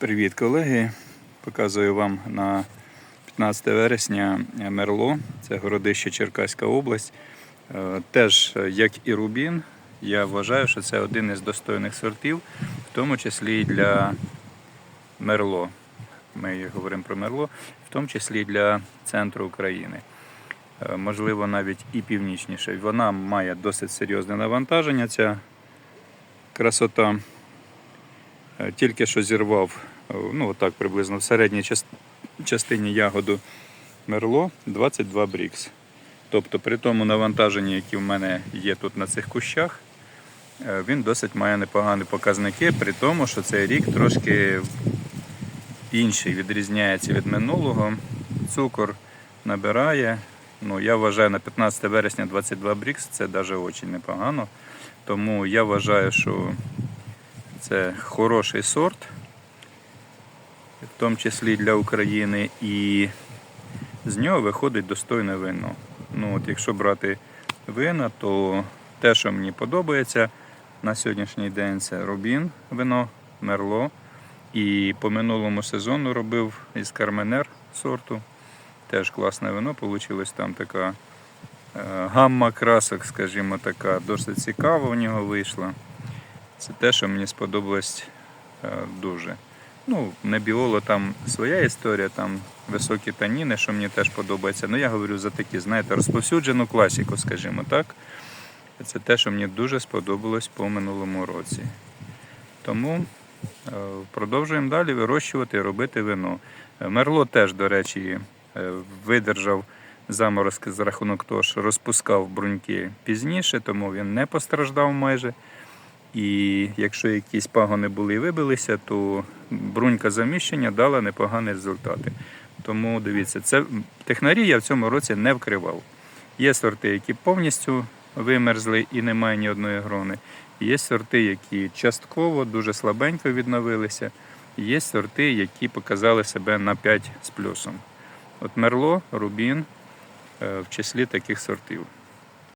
Привіт, колеги! Показую вам на 15 вересня Мерло, це городище Черкаська область. Е, Теж, е, як і Рубін, я вважаю, що це один із достойних сортів, в тому числі і для Мерло. Ми говоримо про Мерло, в тому числі і для центру України. Е, Можливо, навіть і північніше. Вона має досить серйозне навантаження, ця красота. Е, Тільки що зірвав, е, ну отак приблизно в середній частині ягоду мерло 22 брікс. Тобто при тому навантаженні, які в мене є тут на цих кущах, е, він досить має непогані показники, при тому, що цей рік трошки інший відрізняється від минулого. Цукор набирає. Ну, я вважаю на 15 вересня 22 брікс це навіть дуже непогано. Тому я вважаю, що це хороший сорт, в тому числі для України, і з нього виходить достойне вино. Ну, от якщо брати вина, то те, що мені подобається на сьогоднішній день, це Рубін вино, Мерло. І по минулому сезону робив із Карменер сорту. Теж класне вино, Получилась там така е, гамма красок, скажімо така, досить цікава у нього вийшла. Це те, що мені сподобалось е, дуже. Ну, Небіоло там своя історія, там високі таніни, що мені теж подобається. Ну, я говорю за такі, знаєте, розповсюджену класіку, скажімо так. Це те, що мені дуже сподобалось по минулому році. Тому е, продовжуємо далі вирощувати і робити вино. Е, Мерло теж, до речі, видержав заморозки за рахунок того, що розпускав бруньки пізніше, тому він не постраждав майже. І якщо якісь пагони були і вибилися, то брунька заміщення дала непогані результати. Тому дивіться, це технарі я в цьому році не вкривав. Є сорти, які повністю вимерзли і немає ні одної грони. Є сорти, які частково дуже слабенько відновилися. Є сорти, які показали себе на 5 з плюсом. От Мерло, Рубін е, в числі таких сортів.